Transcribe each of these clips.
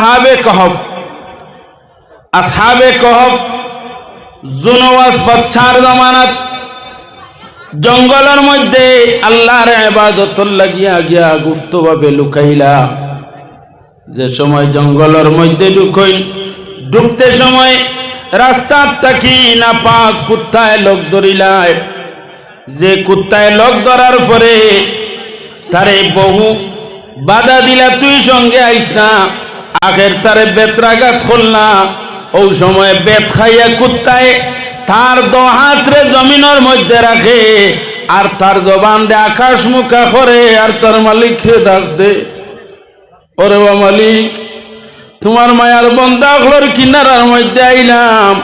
আসহাবে কহব আসহাবে কহব জুনওয়াস বাচ্চার জমানাত, জঙ্গলের মধ্যে আল্লাহর ইবাদত লাগিয়া গিয়া গুপ্তভাবে লুকাইলা। যে সময় জঙ্গলের মধ্যে ঢুকইল ডুবতে সময় রাস্তার তাকি না পাক কুত্তায় লোক ধরিলায়। যে কুত্তায় লোক ধরার পরে তারে বহু বাধা দিলা, তুই সঙ্গে আইস না। আখের তারে বেতরাগা খুলনা ও সময় বেত খাইয়া কুত্তায় তার দো হাতরে জমিনের মধ্যে রাখে, আর তার জবান দে আকাশ মুখা করে, আর তার মালিককে ডাক দে। ওরে বা মালিক, তোমার মায়ার বন্দাগুলোর কিনারার মধ্যে আইলাম।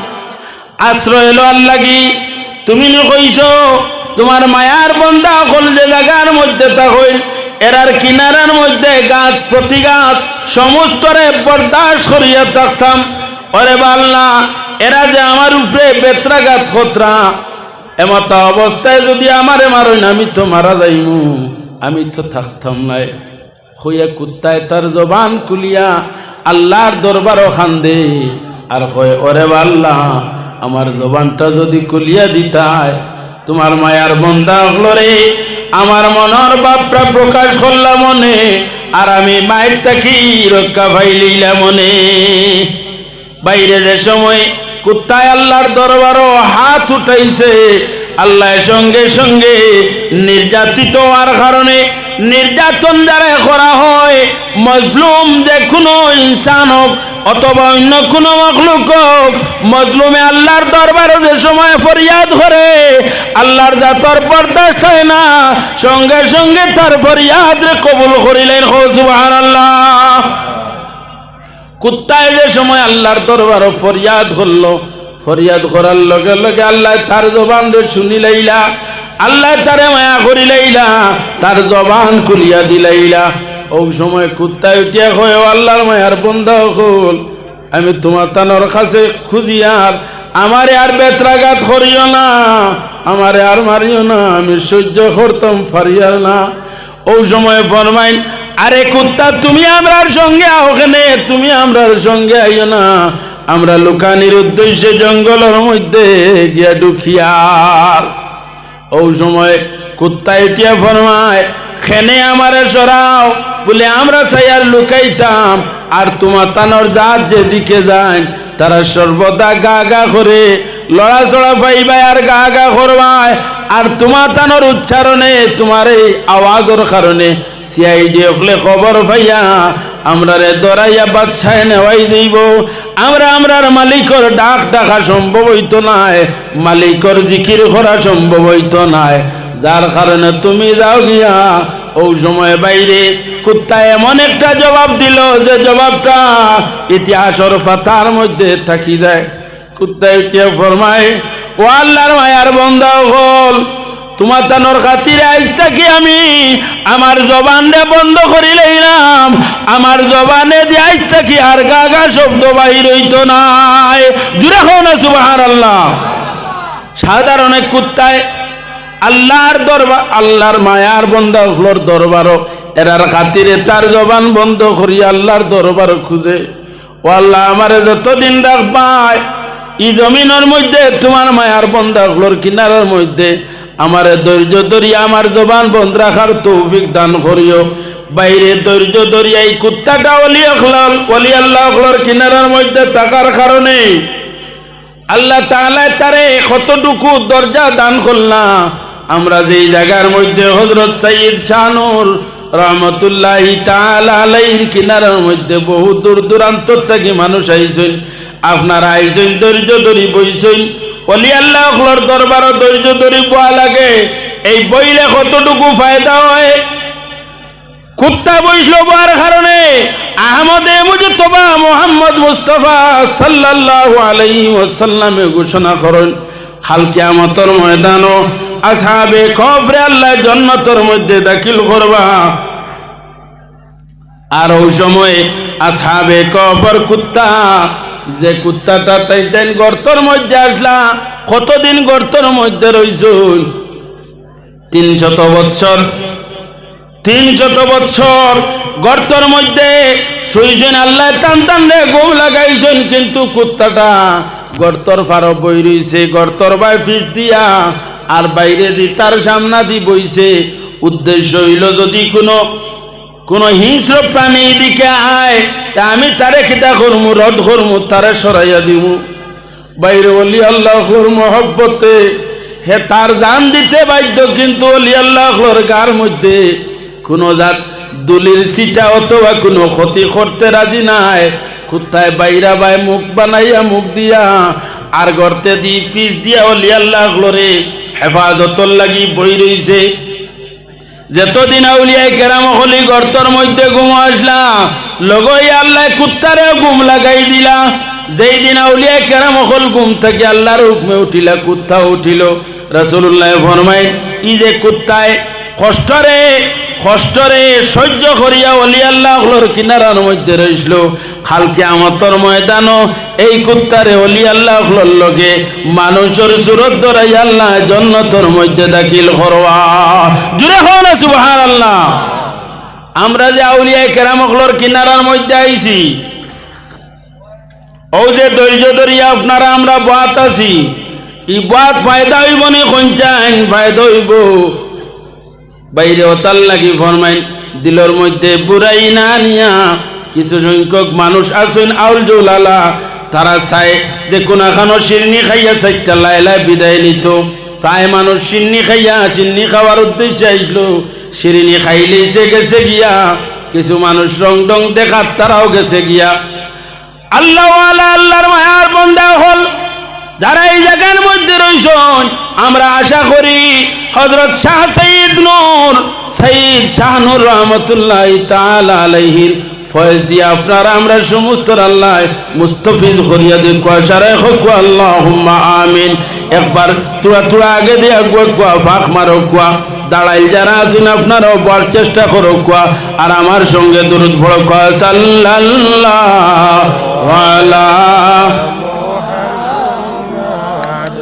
আশ্রয় লওয়ার লাগি, তুমি কইছ, তোমার মায়ার বন্দা হল যে জায়গার মধ্যে তা হইল এরার কিনারার মধ্যে গাছ প্রতিগাত সমস্তরে বরদাস্ত করিয়া থাকতাম ওরে বাল্লা, এরা যে আমার উপরে বেত্রাঘাত খতরা এমত অবস্থায় যদি আমারে মারইন আমি তো মারা যাইমু। আমি তো থাকতাম নাই হইয়া কুত্তায় তার জবান কুলিয়া আল্লাহর দরবার খান্দে। আর হয় ওরে আল্লাহ আমার জবানটা যদি কুলিয়া দিতায়, তোমার মায়ার বন্দা হলরে আমার মনের বাপটা প্রকাশ করলাম মনে, আর আমি মায়ের তাকি রক্ষা পাইলিলা মনে। বাইরের সময় কুত্তায় আল্লাহর দরবারও হাত উঠাইছে আল্লাহ সঙ্গে সঙ্গে নির্যাতিত হওয়ার কারণে নির্যাতন দ্বারা করা হয়, মজলুম যে কোনো ইনসান হোক অথবা অন্য কোনো মখলুক হোক, মজলুমে আল্লাহর দরবারে যে সময় ফরিয়াদ করে, আল্লাহর জাতর বরদাস্ত হয় না, সঙ্গে সঙ্গে তার ফরিয়াদ কবুল করিলেন। হো, সুবহানাল্লাহ। কুত্তায় যে সময় আল্লাহর দরবার ফরিয়াদ করল ফরিয়াদ করার লগে লগে আল্লাহ তার জবান শুনি লাইলা আল্লাহ তারে মায়া করি লাইলা তার জবান খুলিয়া দিলাইলা। ও সময় কুত্তায় উঠিয়া কয় আল্লাহর মায়ার বন্ধা হল আমি তোমার তানোর কাছে খুঁজিয়ার আমারে আর বেত্রাঘাত করিও না, আমারে আর মারিও না, আমি সহ্য করতাম ফারিয়া না। ও সময় ফরমাইন আরে কুত্তা, তুমি আমরার সঙ্গে ওখানে তুমি আমরার সঙ্গে আইও না। আমরা লুকানির উদ্দেশ্যে জঙ্গলের মধ্যে গিয়া ঢুকিয়ার ও সময় কুত্তা এটিয়া ফরমায়, খেনে আমারে সরাও। বলে, আমরা চাই আর লুকাইতাম, আর তোমার তানোর জাত যেদিকে যান তারা সর্বদা গা গা করে, লড়াচড়া পাইবাই আর গা গা করবায় আর তোমার তানোর উচ্চারণে, তোমার এই আওয়াজের কারণে সিআইডি খবর পাইয়া আমরা রে দরাইয়া বাদশায় নেওয়াই দিব। আমরা আমরার মালিকর ডাক ডাকা সম্ভব হইতো নাই। মালিকর জিকির করা সম্ভব হইতো নাই। যার কারণে তুমি যাও গিয়া ও সময় বাইরে কুত্তা এমন একটা জবাব দিল যে জবাবটা ইতিহাসর পাতার মধ্যে থাকি যায় কুত্তা উঠিয়া ফরমায়, ও আল্লাহর মায়ার বন্ধা হল। তোমার তানোর খাতিরে আইস থাকি আমি। আমার জবানে বন্ধ করি লইলাম। আমার জবানে দিয়ে আইস থাকি আর গা গা শব্দ বাহির হইতো নাই। জুড়ে হো না সুবাহার আল্লাহ সাধারণ এক কুত্তায় আল্লাহর দরবার, আল্লাহর মায়ার বন্ধা হলোর দরবারও। এরার খাতিরে তার জবান বন্ধ করি আল্লাহর দরবার খুঁজে। ও আল্লাহ, আমারে যতদিন ডাক পায় ই জমিনের মধ্যে তোমার মায়ার বন্ধা হলোর কিনারের মধ্যে। আমারে ধৈর্য ধরি আমার জবান বন্ধ রাখার তৌফিক দান করিও। বাইরে ধৈর্য ধরি এই কুত্তাটা অলি অখলাল অলি আল্লাহ অখলার কিনারের মধ্যে থাকার কারণে আল্লাহ তাআলা তারে কতটুকু দরজা দান করলাম আমরা যেই জায়গার মধ্যে হজরত সঈদ শাহনুর রহমতুল্লাহ তাআলা আলাইহির কিনারার মধ্যে বহু দূর দূরান্ত থেকে মানুষ আইছেন। আপনারা আইছেন ধৈর্য ধরি বইছেন। অলি আল্লাহ অখলার দরবারও ধৈর্য ধরি বোয়া লাগে, এই বইলে কতটুকু ফায়দা হয়? কুত্তা বইসল বার কারণে আহমদে মুস্তফা ঘোষণা করেন হাল কিয়ামতের ময়দানও আসহাবে কবরে আল্লাহ জান্নাতের মধ্যে দাখিল করবা। আর ওই সময় কবর কুত্তা যে কুত্তাটা তাই দিন গর্তর মধ্যে আসলা, কতদিন গর্তর মধ্যে রইছুন? তিন শত বৎসর। তিন শত বৎসর গর্তর মধ্যে শুইছেন আল্লাহ, টান টান রে গোম লাগাইছেন, কিন্তু কুত্তাটা গর্তর ফারো বই রইছে, গর্তর বাই ফিস দিয়া আর বাইরে দি তার সামনা দি বইছে। উদ্দেশ্য হইল যদি কোনো কোন হিংস্র প্রাণী দিকে আয়, তা আমি তারে খিতা করমু, রদ করমু, তারে সরাইয়া দিমু। বাইরে অলি আল্লাহর মহব্বতে, হে তার দান দিতে বাধ্য, কিন্তু অলি আল্লাহর গার মধ্যে কোনো জাত দুলির সিটা অথবা কোনো ক্ষতি করতে রাজি নাই। কুত্তায় বাইরা বাই মুখ বানাইয়া, মুখ দিয়া, আর গর্তে দি ফিস দিয়া অলি আল্লাহরে হেফাজতর লাগি বই রইছে। যতদিন আউলিয়ায় কেরাম হলি গর্তর মধ্যে ঘুম আসলা, লগই আল্লাহ কুত্তারে ঘুম লাগাই দিলা। যেই দিন আউলিয়ায় কেরাম হল ঘুম থেকে আল্লাহর হুকমে উঠিলা কুত্তা উঠিল। রসুল্লাহ ফরমাই ই যে কুত্তায় কষ্টরে কষ্টরে সহ্য করিয়া অলি আল্লাহর কিনারার মধ্যে রইছিল খালকে আমতর ময়দানও এই কুত্তারে অলি আল্লাহর লগে মানুষের সুরত ধরাই আল্লাহ জন্নতর মধ্যে দাখিল সুবহান আল্লাহ আমরা যে আউলিয়ায় কেরামকলর কিনারার মধ্যে আইছি, ও যে ধৈর্য ধরিয়া আপনারা আমরা বাত আছি ই বাত ফায়দা হইব নি কঞ্চাইন ফায়দা হইব। বাইরে ওতাল লাগি ফরমাইন, দিলর মধ্যে বুড়াই না নিয়া কিছু সংখ্যক মানুষ আছেন আউল জৌলালা, তারা চায় যে কোনাখানো শিরনি খাইয়া চাইটা লাইলায় বিদায় নিত। প্রায় মানুষ সিন্নি খাইয়া চিন্নি খাওয়ার উদ্দেশ্যে আইসলো। শিরিনি খাইলেই সে গেছে গিয়া, কিছু মানুষ রং ডং দেখার তারাও গেছে গিয়া। আল্লাহ আল্লাহর মায়ার বন্ধা হল যারা এই জায়গার মধ্যে রয়েছেন, আমরা আশা করি হজরত শাহ সঈদ নূর, সঈদ শাহনুর রহমতুল্লাহ তাআলা আলাইহির ফয়েজ দিয়ে আপনারা আমরা সমস্ত আল্লাহ মুস্তফিজ করিয়া দিন কুয়াশারে হোক আল্লাহ আমিন। একবার তুড়া তুড়া আগে দিয়ে কুয়া ফাঁক মারো, কুয়া দাঁড়াই যারা আছেন আপনারাও বলার চেষ্টা করো, কুয়া আর আমার সঙ্গে দূরত ভরো কুয়া সাল্লাল্লাহ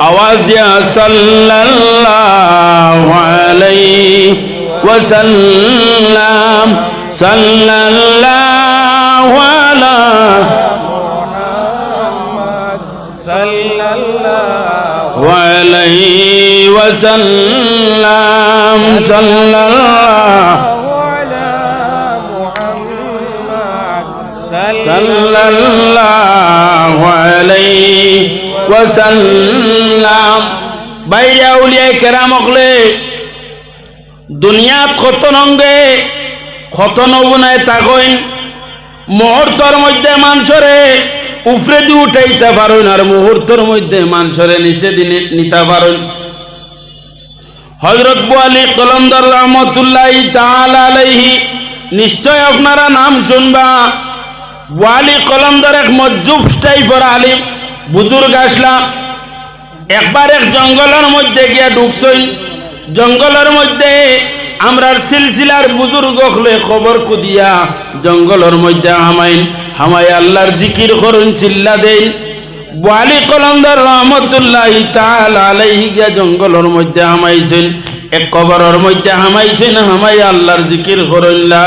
أودي صلى الله عليه وسلم. صلى الله على عليه وسلم. صلى الله على محمد صلى الله عليه ওয়াসাল্লাম বাইয়া উলিয়া কেরাম অকলে দুনিয়াত কত নঙ্গে কত নবুনায় তাকইন মুহূর্তর মধ্যে মানসরে উফরে দিয়ে উঠাইতে পারুন আর মুহূর্তর মধ্যে মানসরে নিচে দিনে নিতে পারুন। হজরত বুয়ালি কলন্দর রহমতুল্লাহ তালাহি নিশ্চয় আপনারা নাম শুনবা। ওয়ালি কলন্দর এক মজ্জুব টাইপের আলিম। বুজুর্গ আসলা। একবার এক জঙ্গলের মধ্যে গিয়া ঢুকছই। জঙ্গলের মধ্যে আমরার সিলসিলার বুজুর্গ হলে খবর কুদিয়া জঙ্গলের মধ্যে হামাইন। হামাই আল্লাহর জিকির করুন চিল্লা দেন বালি কলন্দর রহমতুল্লাহ তাল গিয়া জঙ্গলের মধ্যে হামাইছেন। এক কবরের মধ্যে হামাইছেন, হামাই আল্লাহর জিকির করুন, লা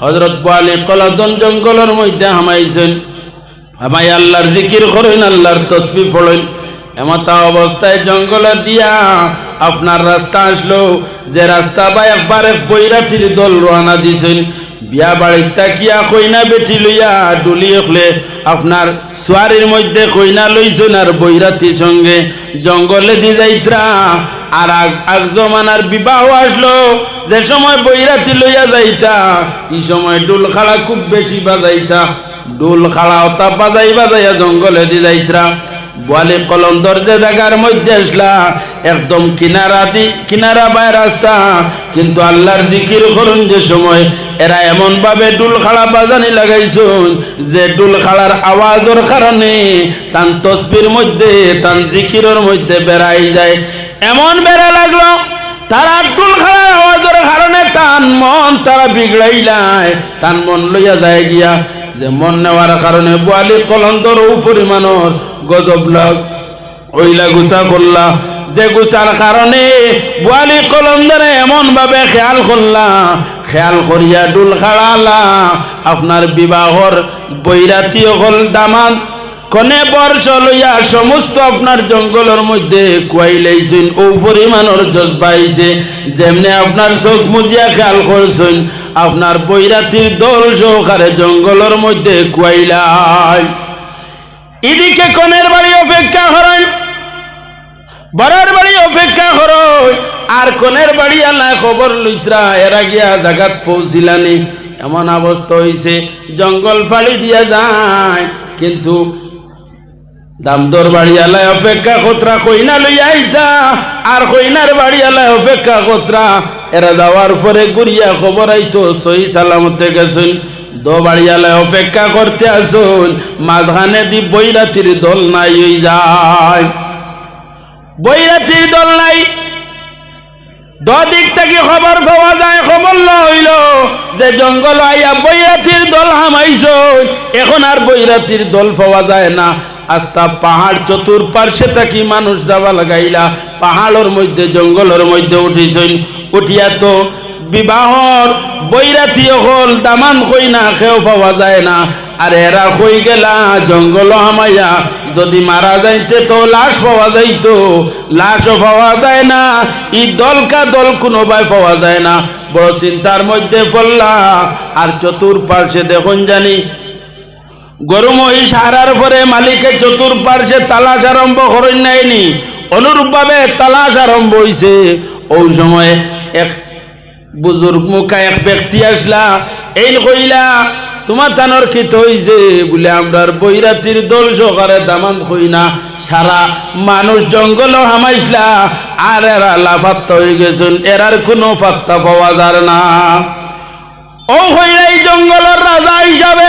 হজরত বালি কলাদন জঙ্গলের মধ্যে হামাইছেন। আমায় আল্লাহর জিকির করেন, আল্লাহর তসবি পড়েন। এমতা অবস্থায় জঙ্গলে দিয়া আপনার রাস্তা আসলো। যে রাস্তা বা একবার এক বৈরাতির দল রওনা দিছেন। বিয়া বাড়ির তাকিয়া কইনা বেটি লইয়া ডুলিয়ে হলে আপনার সোয়ারির মধ্যে কইনা লইছেন আর বৈরাতির সঙ্গে। জঙ্গলে দি যাইত্রা, আর আগ জমানার বিবাহ আসলো। যে সময় বৈরাতি লইয়া যাইতা, এই সময় ডুল খাড়া খুব বেশি বাজাইতা। ডুল খাড়া ওতা বাজাই বাজাইয়া জঙ্গলে দি যাইত্রা। বোয়ালি কলম যে জায়গার মধ্যে আসলা, একদম কিনারা দি, কিনারা বাই রাস্তা। কিন্তু আল্লাহর জিকির করুন যে সময়, এরা এমন ভাবে ডুল খাড়া বাজানি লাগাইছুন, যে ডুল খাড়ার আওয়াজের কারণে তান তসবির মধ্যে, তান জিকিরের মধ্যে বেড়াই যায়। এমন বেড়া লাগল। তারা ডুল খাড়ার আওয়াজের কারণে তান মন তারা বিগড়াইলাই তান মন লইয়া যায় গিয়া যে মন নেওয়ার কারণে বোয়ালি কলন্দর পরিমাণর গজব লাগ, ওইলা গুছা করলা। যে গুছার কারণে বোয়ালি কলন্দরে এমন ভাবে খেয়াল করলা। খেয়াল করিয়া ডুল খাড়ালা আপনার বিবাহর বৈরাতি হল দামান কনে বর্ষ লইয়া সমস্ত আপনার জঙ্গলের মধ্যে কুয়াইলাইছেন, ও পরিমাণর জজ পাইছে। যেমনি আপনার চোখ মুজিয়া খেয়াল করছেন, আপনার বৈরাতির দল সহকারে জঙ্গলের মধ্যে কুয়াইলাই এদিকে কনের বাড়ি অপেক্ষা করেন, বরের বাড়ি অপেক্ষা করো আর কনের বাড়ি আল্লাহ খবর লইত্রা এরা গিয়া জাগাত পৌঁছিলানি। এমন অবস্থা হয়েছে জঙ্গল ফালি দিয়া যায়, কিন্তু দামদর বাড়িয়ালায় অপেক্ষা কতরা কইনা লই আইতা। আর কইনার বাড়িয়ালায় অপেক্ষা কতরা এরা যাওয়ার পরে ঘুরিয়া খবর আইতো সহি সালামতে গেছেন দো বাড়িয়ালায় অপেক্ষা করতে আসুন, মাঝখানে দি বৈরাতির দল নাই হই যায়। বৈরাতির দল নাই। দিক থেকে খবর পাওয়া যায়, খবর লইল যে জঙ্গল আইয়া বৈরাতির দল হামাইছ এখন আর বৈরাতির দল পাওয়া যায় না। আস্তা পাহাড় চতুর্পার্শ্বে থাকি মানুষ যাবা লাগাইলা। পাহাড়ের মধ্যে, জঙ্গলের মধ্যে উঠিছইন উঠিয়া তো বিবাহর বৈরাতি হল, দামান কই না খেও পাওয়া যায় না। আর এরা কই গেলা জঙ্গল হামাইয়া। যদি মারা যাইতে তো লাশ পাওয়া যাইতো। লাশও পাওয়া যায় না। ই দলকা দল কোনোবাই পাওয়া যায় না। বড় চিন্তার মধ্যে পড়লা। আর চতুর্পার্শ্বে দেখুন জানি গরু মহিষ হারার পরে মালিকের চতুর্পার্শ্বে তালাশ আরম্ভ করেন নাইনি অনুরূপভাবে তালাশ আরম্ভ হইছে। ওই সময় এক বুজুর্গ মুখা এক ব্যক্তি আসলা, এই কইলা, তোমার তানোর খিত হইছে বলে আমরার বৈরাতির দল সহকারে দামান কই না। সারা মানুষ জঙ্গল হামাইসলা, আর এরা লাফাত্তা হয়ে গেছেন, এরার কোনো পাত্তা পাওয়া যায় না। ও হইলা এই জঙ্গলের রাজা হিসাবে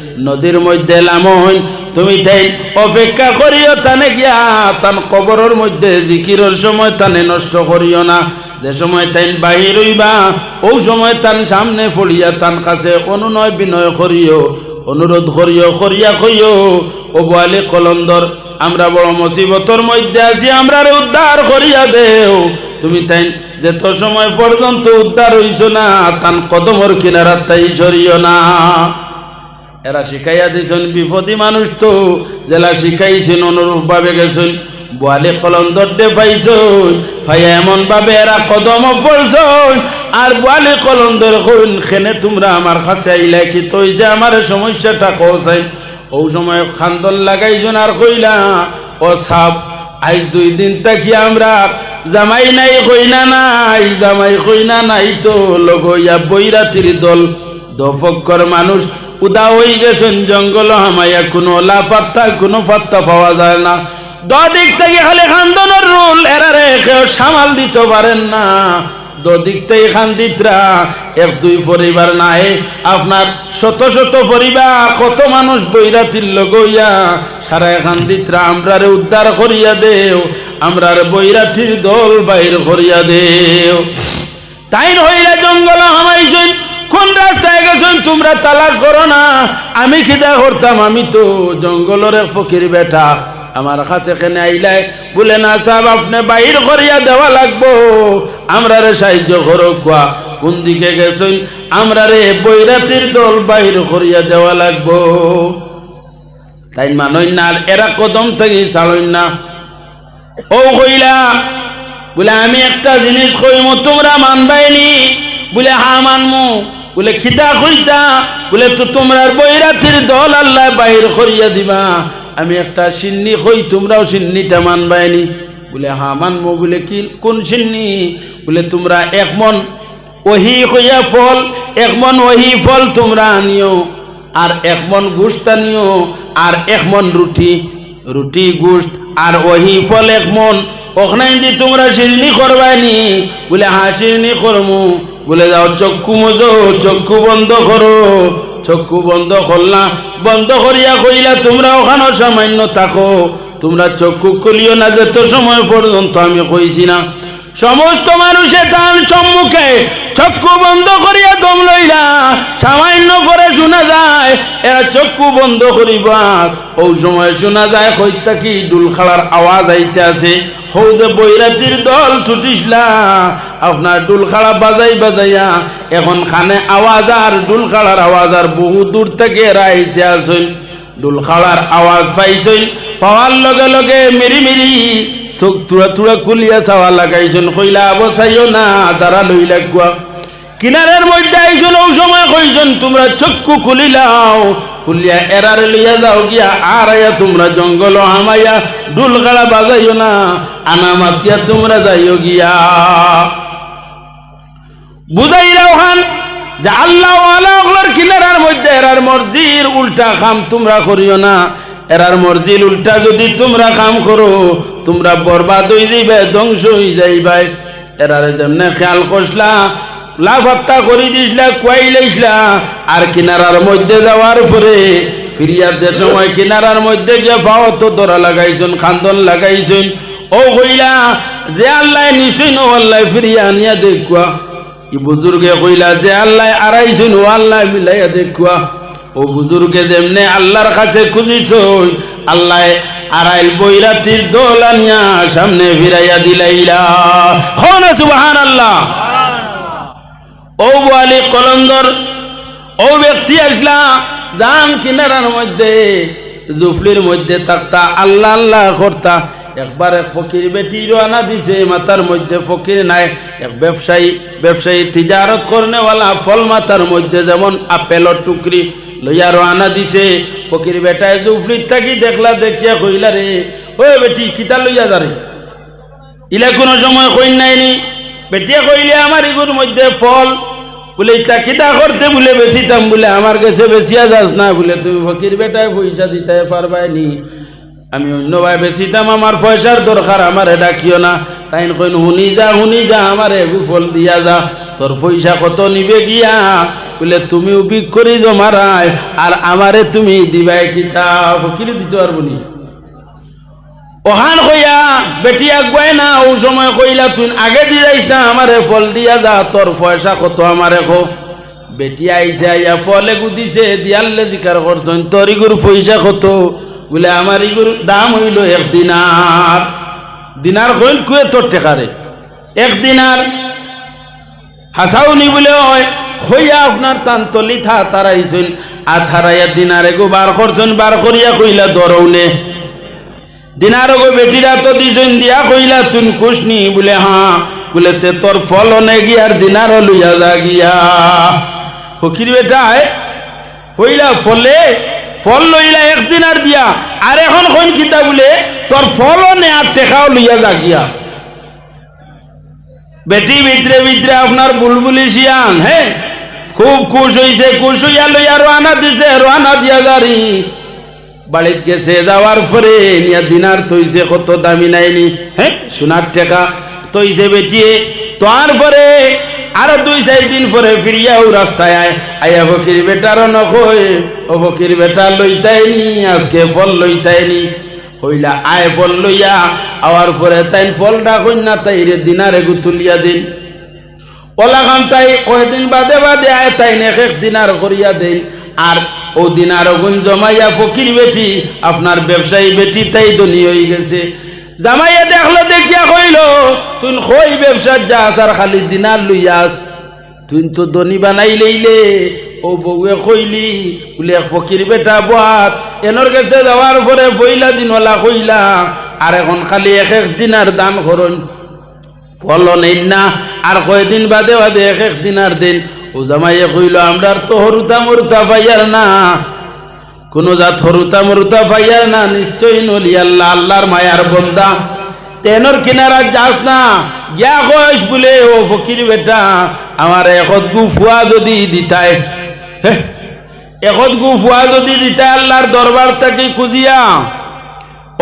নদীর মধ্যে লামন তুমি তাই অপেক্ষা করিও তানে গিয়া, তান কবরের মধ্যে জিকিরের সময় তানে নষ্ট করিও না। যে সময় তাই বাহির হইবা, ও সময় তান সামনে পড়িয়া তান কাছে অনুনয় বিনয় করিও, অনুরোধ করিও, করিয়া কইও, ও বোয়ালি কলন্দর, আমরা বড় মুসিবতর মধ্যে আছি, আমরা উদ্ধার করিয়া দেও। তুমি তাই যেত সময় পর্যন্ত উদ্ধার হইছ না, তান কদমর কিনারা তাই সরিও না। এরা শিখাইয়া দিছেন বিপদী মানুষ তো। জেলা শিখাইছেন অনুরূপ ভাবে গেছেন। বোয়ালে কলন্দর দে পাইছন, ভাইয়া এমন ভাবে এরা কদম পড়ছন। আর বোয়ালে কলন্দর কইন খেনে তোমরা আমার কাছে আইলা কি তো যে আমার সমস্যাটা কৌসাইন ও সময় খান্দন লাগাইছন, আর কইলা, ও সাপ, আজ দুই দিন তাকি আমরা, জামাই নাই, কইনা নাই, জামাই কইনা নাই তো লগইয়া বৈরাতির দল দফক্কর মানুষ উদা হয়ে গেছেন জঙ্গল হামাইয়া কোনো লাপাত্তা কোনো পাত্তা পাওয়া যায় না। দিক থেকে খালি খান্দনের রুল এরারে কেউ সামাল দিতে পারেন না। এক দুই আপনার শত শত কত মানুষ সারা আমরারে উদ্ধার করিয়া দেও, আমরার বৈরাতির দল বাইর করিয়া দেও। তাই হইলা জঙ্গল হামাইছেন কোন রাস্তায় গেছেন তোমরা তালাশ করো না? আমি খিদা করতাম, আমি তো জঙ্গলের ফকির বেটা। আমার কাছে এখানে আইলাই বলে, না সাহেব, আপনি বাইর করিয়া দেওয়া লাগবো। আমরা রে সাহায্য করো কোয়া কোন দিকে গেছেন? আমরা রে বৈরাতির দল বাইর করিয়া দেওয়া লাগবো। তাই মানই না এরা কদম থেকে ছাড়ই না। ও কইলা, বলে, আমি একটা জিনিস কইম, তোমরা মানবাইনি বলে হা মানমু। বলে খিতা কইতা বলে, তো তোমরা বৈরাতির দল আল্লাহ বাহির করিয়া দিবা। আমি একটা সিন্নি কই তোমরাও সিন্নিটা মানবাইনি বলে হা মানমু বলে, কি, কোন সিন্নি? বলে, তোমরা একমন ওহি হইয়া ফল একমন ওহি ফল তোমরা আনিও, আর এক মন গোস্ত আনিও, আর এক মন রুটি। রুটি গোস্ত আর ওহি ফল একমন ওখানে যদি তোমরা শিরনি করবাইনি বলে হ্যাঁ শিরনি করমু। বলে যাও, চক্ষু মজো, চক্ষু বন্ধ করো। চক্ষু বন্ধ করলা, বন্ধ করিয়া কইলা তোমরা ওখানে সামান্য থাকো। তোমরা চক্ষু খুলিও না, যেত সময় পর্যন্ত আমি কইছি না। সমস্ত মানুষে তার সম্মুখে চক্ষু বন্ধ করিয়া দম লইলা, সামান্য পরে শোনা যায়, এরা চক্ষু বন্ধ করিবার। ও সময় শোনা যায় হইতা কি ডুল খালার আওয়াজ আইতে আছে হৌদে বৈরাতির দল ছুটিসলা আপনার ডুল খাড়া বাজাই বাজাইয়া এখন খানে আওয়াজ আর ডুল খাড়ার আওয়াজ আর বহু দূর থেকে এরা আইতে আসেন ডুল খাড়ার আওয়াজ পাইছেন পাওয়ার লগে লগে মিরি মিরি চোখ চূড়া চূড়া খুলিয়া চাওয়া লাগাইছেন কইলা বসাইও না তারা লইলা কুয়া। কিনারের মধ্যে আইসন ও সময় কইছেন, তোমরা চক্ষু খুলিলাও খুলিয়া এরারে লইয়া যাও গিয়া আর আয়া তোমরা জঙ্গল হামাইয়া, ডুল গাড়া বাজাইও না, আনা মাতিয়া তোমরা যাইও গিয়া। বুঝাইলাও হান যে আল্লাহ আল্লাহর কিনারার মধ্যে এরার মর্জির উল্টা খাম তোমরা করিও না। এরার মর্জির উল্টা যদি তোমরা কাম করো, তোমরা বরবাদ হয়ে যাইবে, ধ্বংস হয়ে যাইবাই। এরার যেমনে খেয়াল করসলা লাফাত্তা করি দিসলা কুয়াই লাইসলা আর কিনারার মধ্যে যাওয়ার পরে ফিরিয়াতে সময় কিনারার মধ্যে গিয়ে পাও, তো দরা লাগাইছেন, খান্দন লাগাইছেন। ও কইলা, যে আল্লাহ নিছই নো আল্লাহ ফিরিয়া আনিয়া দেখুয়া। ই বুজুর্গে কইলা, যে আল্লাহ আড়াইছেন ও আল্লাহ মিলাইয়া দেখুয়া। ও বুজুর্গে যেমনে আল্লাহর কাছে খুঁজিছ আল্লাহ আড়াইল বৈরাতির দোল আনিয়া সামনে ফিরাইয়া দিলাইলা। হন সুবাহান আল্লাহ ও বোয়ালি কলন্দর, ও ব্যক্তি আসলা জাম কিনারার মধ্যে, জুফলির মধ্যে থাকতা, আল্লাহ আল্লাহ করতা। একবার এক ফকির বেটি রানা দিছে মাথার মধ্যে ফকির নাই। এক ব্যবসায়ী ব্যবসায়ী তিজারত করনেওয়ালা, ফল মাথার মধ্যে যেমন আপেলর টুকরি লইয়া রানা দিছে, ফকির বেটায় জুফলির থাকি দেখলা, দেখিয়া কইলা রে, ও বেটি, কিতা লইয়া দারে ইলা কোনো সময় কইন নাইনি বেটিয়া কইলে, আমার ইগুর মধ্যে ফল বলে ইটা কিতা করতে বলে বেশিতাম বলে, আমার কাছে বেশিয়া যাস না বলে, তুমি ফকির বেটায় পয়সা দিতে পারবাই নি আমি অন্য ভাই বেশিতাম, আমার পয়সার দরকার, আমার ডাকিও না। তাই কইন শুনি যা শুনি যা, আমার ফল দিয়া যা। তোর পয়সা কত নিবে গিয়া? বলে, তুমিও বিক করি জমারায়, আর আমারে তুমি দিবাই কিতা? ফকির দিতে পারব নি। ওহান কইয়া বেটিয়া গুয়াই না ও সময় কইলা, তুই আগে দিয়ে যাইস না, আমারে ফল দিয়া যা, তোর পয়সা কত আমারে খো। বেটিয়া আইসে আইয়া ফলে গুদিছে, দিয়ালে জিকার করছেন তোর ইগুর পয়সা কত? বলে, আমার ইগুর দাম হইল এক দিনার। দিনার কইল কুয়ে তোর টেকারে। এক দিনার হাসাউনি বলে হয় হইয়া আপনার তান তলি থা তারাইছেন আর থারাইয়া দিনারে গো বার করছেন বার করিয়া কইলা, দরৌনে। দিনার গো বেটিরা তো দিছেন দিয়া কইলা, তুন কুসনি বলে হ্যাঁ বলে, তে তোর ফল অনে গিয়ার দিনার লইয়া যা গিয়া। ফকির বেটায়, কইলা, ফলে, ফল লইলা এক দিনার দিয়া, আর এখন কইন কিতা বলে, তোর ফল নে আর টেকাও লইয়া যা গিয়া। বেটি ভিতরে ভিতরে আপনার বুলবুলি শিয়ান হ্যাঁ খুব খুশ হইছে, খুশ হইয়া লইয়া রোয়ানা দিছে, রোয়ানা দিয়া গাড়ি। বাড়িত গেছে, যাওয়ার পরে নিয়া দিনার তৈছে কত দামি নাইনি হ্যাঁ সোনার টেকা তৈছে বেটিয়ে। তারপরে আরও দুই, চার দিন পরে ফিরিয়াও রাস্তায় আয়। আয়া ফকির বেটারও নকই ও ফকির বেটা লইতাইনি আজকে ফল লইতাইনি হইলা আয় ফল লইয়া, আওয়ার পরে তাই ফলটা কন্যা তাই রে দিনারে গুতুলিয়া দিন। ওলা খান তাই কয়দিন বাদে বাদে আয় তাই এক দিনার করিয়া দিন। আর ও দিনার গুণ জমাইয়া ফকির বেটি, আপনার ব্যবসায়ী বেটি তাই ধনী হয়ে গেছে। জামাইয়া দেখল, দেখিয়া কইল তুই কই ব্যবসার যাস আর খালি দিনার লইয়াস তুই তো ধনী বানাই লইলে, ও বউয়ে কইলি বলে ফকির বেটা বাত এনর কাছে যাওয়ার পরে বইলা দিনওয়ালা কইলা, আর এখন খালি এক এক দিনার দান করন। ফলন না। আর কয়দিন বাদে বাদে এক এক দিন আর দিন ও জামাইয়ে কইল, আমরা তো হরুতা মরুতা পাইয়ার না। কোন জাত হরুতা মরুতা পাইয়ার না, নিশ্চয়ই নলি আল্লাহ, আল্লাহর মায়ার বন্দা। তেনর কিনারা যাস না। গিয়া কইস বলে, ও ফকির বেটা, আমার এখন গু ফুয়া যদি দিতাই হে এখন গু ফুয়া যদি দিতাই আল্লাহর দরবার থেকে খুঁজিয়া।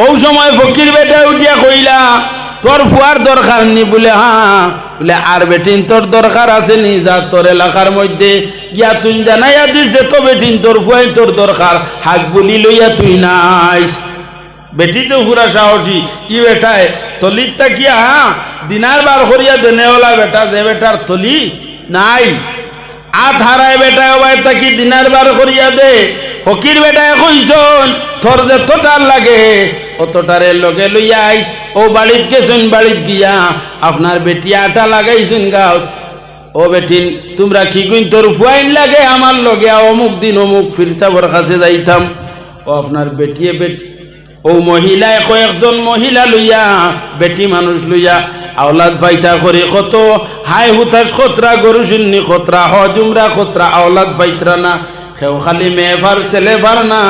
ও সময় ফকির বেটা উঠিয়া কইলা তোর ফুয়ার দরকার নি বলে হ্যাঁ বলে, আর বেটিন তোর দরকার আছে নি যা তোর এলাকার মধ্যে গিয়া তুই জানাইয়া দিছে, তো বেটিন তোর ফুয়াই তোর দরকার। হাক বলি লইয়া তুই নাইস। বেটি তো পুরা সাহসী, ই বেটায় তলির তাকিয়া হ্যাঁ দিনার বার করিয়া দেনেওয়ালা বেটা, যে বেটার তলি নাই। আত হারায় বেটায়, ওবাই তাকি দিনার বার করিয়া দে? ফকির বেটায় কইছন, তোর যে তোটার লাগে অতটারে লগে লইয়া আইস, ও বাড়িত গেছেন, বাড়িত গিয়া আপনার বেটি আটা লাগাইছেন গাও ও বেটিন তোমরা কি কইন তোর ফুয়াইন লাগে? আমার লগে অমুক দিন অমুক ফিরসাবর কাছে যাইতাম। ও আপনার বেটিয়ে বেটি ও মহিলায় কয়েকজন মহিলা লইয়া, বেটি মানুষ লইয়া আওলাদ ফাইতা করে কত, হাই হুতাস খতরা, গরু শুননি খতরা হজুমরা খতরা, আওলাদ ফাইতরা না, খেও খালি মেয়ে ফার ছেলে না,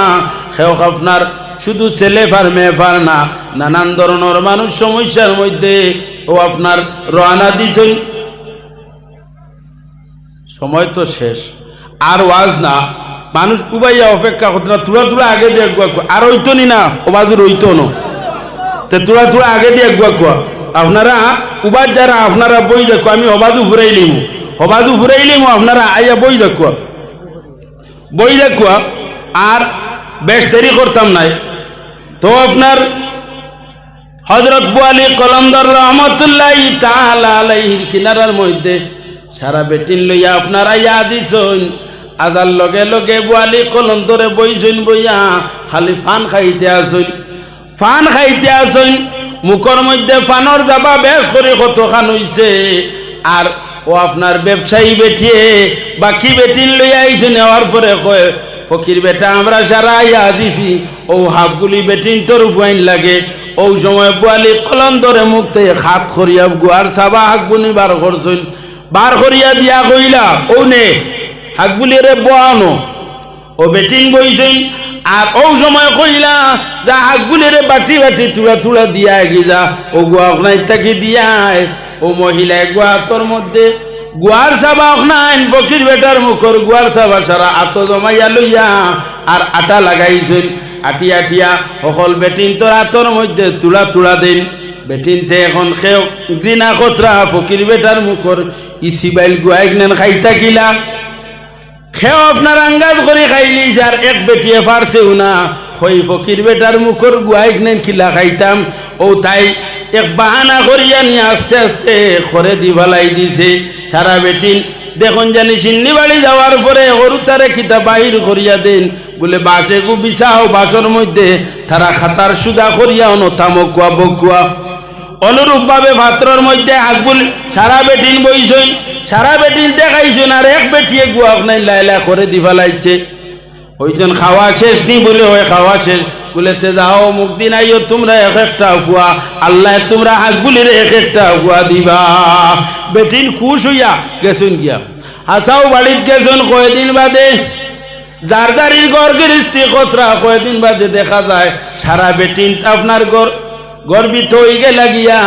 খেও আপনার শুধু ছেলে ফার না, নানান ধরনের মানুষ সমস্যার মধ্যে ও আপনার রওনা দিছেন। সময় তো শেষ, আর ওয়াজ না, মানুষ উবাইয়া অপেক্ষা করতে না, তুলা তুলা আগে কুয়া আর হইতো নি, ওবাজু রইতো না। তে তুলা তুলা আগে দিয়ে একগুয়া কুয়া। আপনারা উবাজ যারা আপনারা বই দেখো, আমি অবাজু ফুরাইলিম অবাজু ফুরাইলিম আপনারা আইয়া বই দেখো। বই দেখো, আর বেশ দেরি করতাম নাই। তো আপনার হজরত বুয়ালি কলমদার রহমতুল্লাহ আলাইহির কিনারার মধ্যে সারা বেটিন লইয়া আপনারা ইয়াদিছন আদার লগে লগে বুয়ালি কলম ধরে বইছইন বইয়া খালি ফান খাইতে আসইন। ফান খাইতে আসইন, মুখর মধ্যে ফানর যাবা বেশ করে কত খান হইছে। আর ও আপনার ব্যবসায়ী বেঠিয়ে বাকি বেটিন লইয়া আইছে নেওয়ার পরে কয়, ফকির বেটা, আমরা সারা ইয়া দিছি। ও হাফগুলি বেটিন তোর ফুয়াইন লাগে। ও সময় বুয়ালি কলম ধরে মুখতে খাত করিয়া গুয়ার সাবা হাকবুনি বার করছইন বার করিয়া দিয়া কইলা, ও নে হাকবুলি রে বয়ানো। ও বেটিং বইছই আর ও সময় কইলা, যা হাকবুলি রে বাটি বাটি তুলা তুলা দিয়া গিজা, ও গুয়া নাই তাকি দিয়ায় ও মহিলা, গুয়া তোর মধ্যে, গুয়ার সাবা অখনাইন ফকির বেটার মুখর গুয়ার সাবা সারা আত জমাইয়া লইয়া আর আটা লাগাইছেন আটিয়া আটিয়া, অকল বেটিন তোর আতর মধ্যে তুলা তুলা দিন। বেটিনতে এখন খেও ঘৃণা খতরা ফকির বেটার মুখর ইসিবাইল গুয়াইক নেন খাইতা কিলা খেও আপনার আঙ্গাজ করে খাইলি, যার এক বেটিয়ে পারছেও না। হই ফকির বেটার মুখর গুয়াইক নেন কিলা খাইতাম। ও তাই এক বাহানা করিয়া নিয়ে আস্তে আস্তে খরে দি ভালাই দিছে। সারা বেটিন দেখুন জানি সিন্নি বাড়ি যাওয়ার পরে সরু তারে কিতা বাহির করিয়া দেন। বলে, বাসে গু, বিছাও বাসর মধ্যে। তারা খাতার সুদা করিয়া অনতামকুয়া বকুয়া। অনুরূপ ভাবে ভাত্রর মধ্যে আকবুল সারা বেটিন বইছই। সারা বেটিন দেখাইছুন আর এক বেটিয়ে গুয়া নাই, লাইলা করে দিবা লাইছে। ওইজন খাওয়া শেষ নি বলে ওই খাওয়া শেষ। বলে তে যাও মুক্তি নাইও তোমরা এক একটা হুয়া। আল্লাহ তোমরা হাকবুলির এক একটা হুয়া দিবা। বেটিন খুশ হইয়া গেছুন গিয়া। হাসাও বাড়িত গেছুন কয়দিন বাদে। যার যারির গড় গিরিস্তি কতরা কয়দিন বাদে দেখা যায়। সারা বেটিন আপনার গড় গর্বিত হয়ে লাগিয়া গিয়া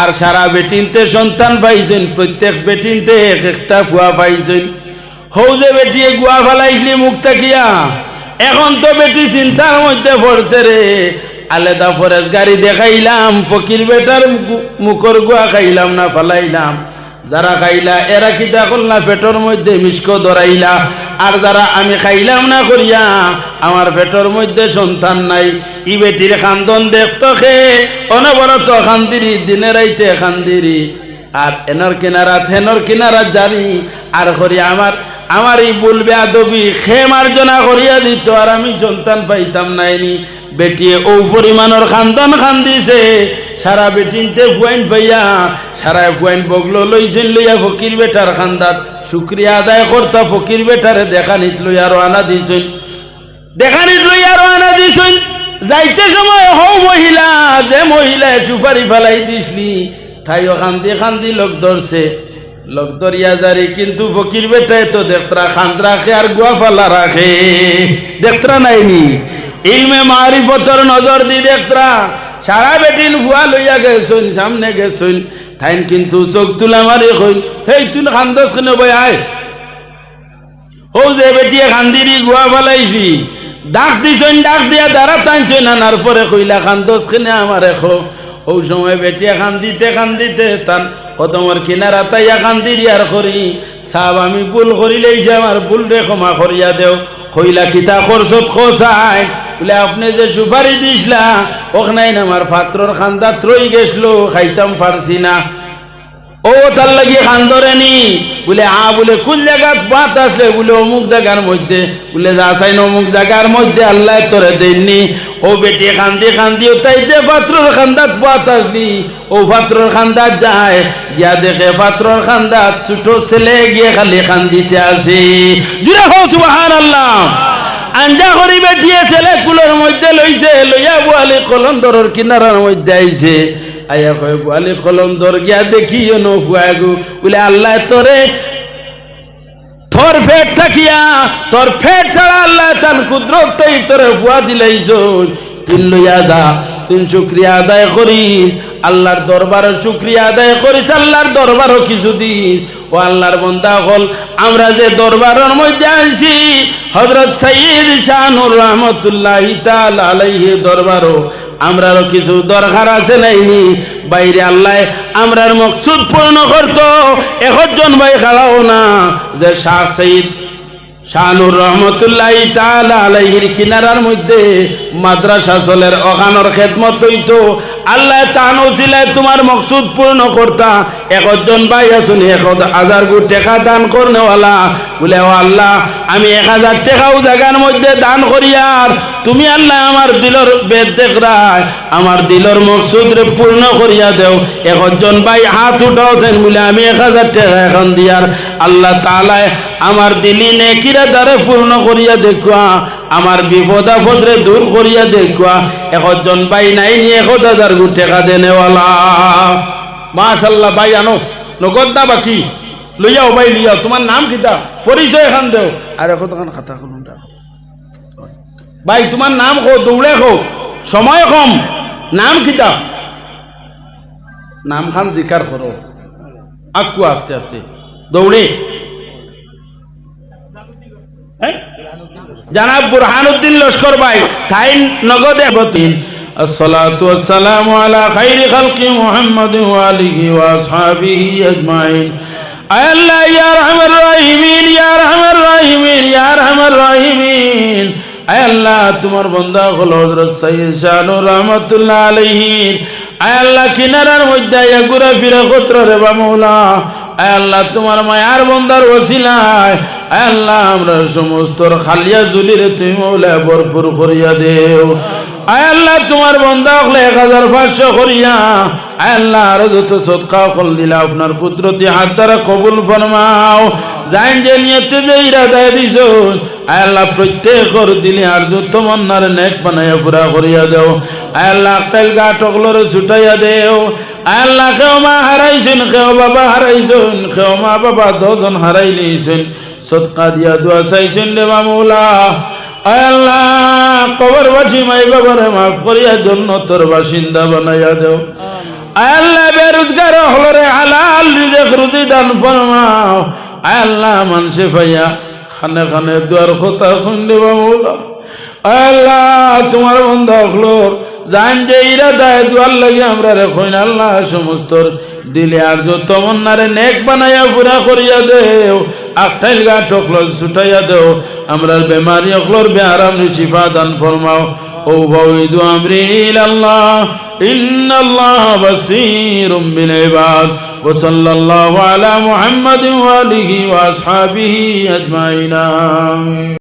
আর সারা বেটিনতে সন্তান পাইছেন, প্রত্যেক বেটিনতে এক একটা ফুয়া পাইছেন। হৌজে বেটিয়ে গুয়া ফেলাইছিলি মুখ তাকিয়া, এখন তো বেটি চিন্তার মধ্যে পড়ছে রে। আলাদা ফরেজ গাড়ি দেখাইলাম, ফকির বেটার মুখর গুয়া খাইলাম না, ফেলাইলাম। যারা খাইলা, এরা কিতা করলা পেটর মধ্যে মিষ্ক ধরাইলা। আর যারা আমি খাইলাম না করিয়া, আমার পেটর মধ্যে সন্তান নাই। ই বেটির খান্দন দেখতো খে, অনবরত খান্দিরি, দিনে রাইতে খান্দিরি। আর এনর কিনারা, থেনর কিনারা জানি। আর করি আমার আমার এই বলবে আদবি খে মার্জনা করিয়া দিত, আর আমি সন্তান পাইতাম নাইনি। বেটিয়ে ও পরিমাণর খান্দন খান্দিছে। সারা বেটিনতে ফুয়াইন পাইয়া সারা ফুয়াইন বগলো লইছেন লইয়া ফকির বেটার খান্দাত শুক্রিয়া আদায় করতা ফকির বেটারে দেখা নিত লইয়া রওনা দিছেন। দেখা নিত লইয়া রওনা দিছেন। যাইতে সময়, হও মহিলা, যে মহিলা সুপারি ফেলাই দিসলি, ঠাইও খান্দি খান্দি লোক ধরছে। লোক ধরিয়া যারি, কিন্তু ফকির বেটায় তো দেখতরা খান্দ রাখে আর গুয়া ফালা রাখে। দেখতরা নাইনি। ইলমে মারিফতর নজর দি দেখতরা সারা বেটিন ভুয়া লইয়া গেছুন, সামনে গেছুন। থাইন কিন্তু চোখ তুলা মারি কইন, হেই তুই খান্দস কেন বই আয় ও যে বেটিয়ে খান্দিরি গুয়া ফালাইছি। ডাক দিছন, ডাক দিয়া দাঁড়া টানছন আনার পরে কইলা খান্দস কেনে আমার এখো ও সময় বেটিয়া খান্দিতে খান্দিতে তান কদমর কিনারা তাইয়া খান্দিরি আর করি সাব আমি ভুল করি লইছে আমার ভুল রে ক্ষমা করিয়া দেও। কইলা, কিতা খরচত খোসাই বলে, আপনি যে সুপারি দিসলা ওখানে আমার পাত্রর খান্দা ত্রই গেছলো খাইতাম পারছি না। ও, তার লাগি খান ধরে নি? বলে, আ, বলে, কোন জায়গার বাত আসলে? বলে, অমুক জায়গার মধ্যে। বলে যাসাইন অমুক জায়গার মধ্যে, আল্লাহ তোরে দেননি। ও বেটি খান্দি খান্দি, ও তাই যে পাত্রর খান্দাত বাত আসলি, ও পাত্রর খান্দাত যায়, গিয়া দেখে পাত্রর খান্দাত ছোট ছেলে গিয়ে খালি খান্দিতে আসে। জুড়ে হো সুবাহান আল্লাহ আঞ্জা করি বেঠিয়ে ছেলে কুলোর মধ্যে লইছে, লইয়া বুয়ালি কলন্দরের কিনারার মধ্যে আইছে। আয়া কয়, বুয়ালি কলন্দর দর গিয়া দেখি ন ফুয়াগু বলে, আল্লাহ তোরে তোর ফেট থাকিয়া তোর ফেট ছাড়া আল্লাহ তান কুদরত তোরে ফুয়া দিলাইছ তিন লইয়া দা তুই শুক্রিয়া আদায় করিস আল্লাহর দরবারও শুক্রিয়া আদায় করিস আল্লাহর দরবারও কিছু দিস ও আল্লাহর বন্দা হল, আমরা যে দরবারের মধ্যে আনছি হজরত সঈদ শাহনুর রহমতুল্লাহ তাল আলাইহি দরবারও আমরারও কিছু দরকার আছে নাইনি বাইরে আল্লাহ আমরার মকসুদ পূর্ণ করতো, একজন ভাই খাড়াও না। যে শাহ সঈদ শাহানুর রহমতুল্লাহ তাআলা আলাইহির কিনারার মধ্যে মাদ্রাসা চলের অখানোর খেদমত হইতো। আল্লাহ তান ওসিলায় তোমার মকসুদ পূর্ণ করতা, একজন ভাই আসুন এক হাজার গু টাকা দান করনেওয়ালা। বলে, ও আল্লাহ, আমি এক হাজার টাকাও জায়গার মধ্যে দান করি আর, তুমি আল্লাহ আমার দিলর বেদ দেখরায়, আমার দিলর মকসুদ পূর্ণ করিয়া দেও। একজন ভাই হাত উঠাওছেন, বলে, আমি এক হাজার টাকা এখন দিয়ার। আল্লাহ তালায় আমার দিলি নেকিরা দ্বারে পূর্ণ করিয়া দেখুয়া, আমার বিপদ আপদরে দূর করিয়া দেখুয়া, একজন ভাই নাই নিয়ে এক হাজার টাকা দেনেওয়ালা মাশাল্লাহ ভাই আনো, নগদ না বাকি? লইয়াও ভাই লিয়াও তোমার নাম কিতা? পরিচয় খান দেও। আর এখন তখন খাতা খুলুন ভাই, তোমার নাম কো দৌড়ে কো সময় কম। নাম কিতা? নাম খান জিকার করো আকু আস্তে আস্তে। দৌড়ে হ্যাঁ? জানাব বুরহানুদ্দিন লস্কর ভাই তাই নগদে বতিন الصلاة والسلام على خير خلق محمد وآله وأصحابه أجمعين أي الله يا رحم الراحمين يا رحم الراحمين يا رحم الراحمين আয় আল্লাহ তোমার বন্ধা হলো হজরত সৈয়দ শাহনুর রহমতুল্লাহ আলহিন আয় আল্লাহ কিনারার মধ্যে আয়া ঘুরে ফিরে কত্র রে বা মৌলা আয় আল্লাহ তোমার মায়ার বন্দার ওসিলায় আল্লাহ, আমরা সমস্ত খালিয়া জুলিরে তুমি মৌলা ভরপুর করিয়া দেও। আল্লাহ, তোমার বন্ধা হলে এক হাজার পাঁচশো করিয়া। আল্লাহ, আরও যত সৎকা ফল দিলা আপনার কুদরতি হাত দ্বারা কবুল ফরমাও। জাইন যে নিয়তে যে ইরাদায় দিছ আল্লাহ প্রত্যেকর দিলে আর যত মন্নার নেক বানাইয়া পুরা করিয়া দেও। আল্লাহ কাইল গা টকলরে ছুটাইয়া দেও। আল্লাহ, কেউ মা হারাইছেন, কেউ বাবা হারাইছেন, কেউ মা বাবা দজন হারাই নিয়েছেন সৎকা দিয়া দোয়া চাইছেন রে মামুলা। আয় আল্লাহ কবর বাসি মাই মাফ করিয়া জন্য তোর বাসিন্দা বানাইয়া দেও। আল্লাহ বেরোজগার হলরে হালাল রিজেক রুজি দান ফরমাও। আয় আল্লাহ মানসে ভাইয়া খানে খানে দুয়ার কথা খুন্দে বামুলা আল্লাহ তোমার বন্ধ হলোর জান যে ইরা দায় দুয়ার লাগে আমরা রেখই আল্লাহ সমস্ত দিলে আর যত মন্নারে নেক বানাইয়া পুরা করিয়া দেও আখটাইল গা টকলর ছুটাইয়া দেও আমরা বেমারি অখলর বেহারাম শিফা দান ফরমাও ও ভাইদু আমরি আল্লাহ إن الله بصير بالعباد وصلى الله على محمد وآله وأصحابه أجمعين